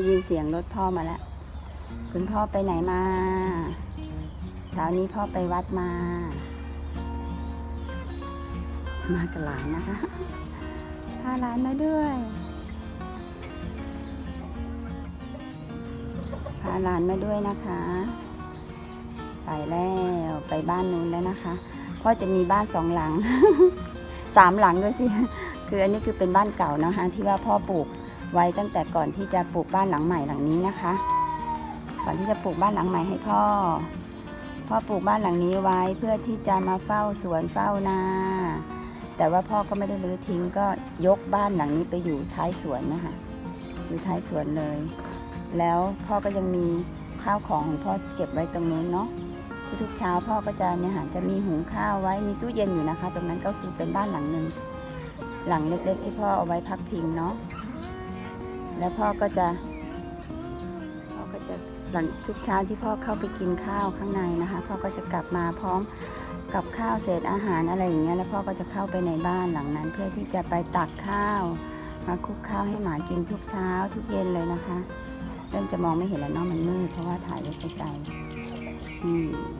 ได้ยินเสียงรถพ่อมาแล้ว คุณพ่อไปไหนมาเช้านี้พ่อไปวัดมา มากับหลานนะคะพาหลานมาด้วยพาหลานมาด้วยนะคะ ไปแล้วไปบ้านนู้นแล้วนะคะพ่อจะมีบ้านสองหลังสามหลังด้วยสิ คืออันนี้คือเป็นบ้านเก่านะคะที่ว่าพ่อปลูก ไว้ตั้งแต่ก่อนที่จะปลูกบ้านหลังใหม่หลังนี้นะคะ ก่อนที่จะปลูกบ้านหลังใหม่ให้พ่อ พ่อปลูกบ้านหลังนี้ไว้เพื่อที่จะมาเฝ้าสวนเฝ้านา แต่ว่าพ่อก็ไม่ได้รื้อทิ้งก็ยกบ้านหลังนี้ไปอยู่ท้ายสวนนะคะอยู่ท้ายสวนเลย แล้วพ่อก็ยังมีข้าวของของพ่อเก็บไว้ตรงนู้นเนาะทุกเช้าพ่อก็จะเนี่ยค่ะจะมีหุงข้าวไว้มีตู้เย็นอยู่นะคะ ตรงนั้นก็คือเป็นบ้านหลังหนึ่งหลังเล็กๆที่พ่อเอาไว้พักพิงเนาะ แล้วพ่อก็จะพ่อก็จะหลังทุกเช้าที่พ่อเข้าไปกินข้าวข้างในนะคะ พ่อก็จะกลับมาพร้อมกับข้าวเศษอาหารอะไรอย่างเงี้ยแล้วพ่อก็จะเข้าไปในบ้านหลังนั้น เพื่อที่จะไปตักข้าวมาคลุกข้าวให้หมากินทุกเช้าทุกเย็นเลยนะคะ เริ่มจะมองไม่เห็นแล้วเนาะมันมืดเพราะว่าถ่ายไว้ไกลๆอนะคะ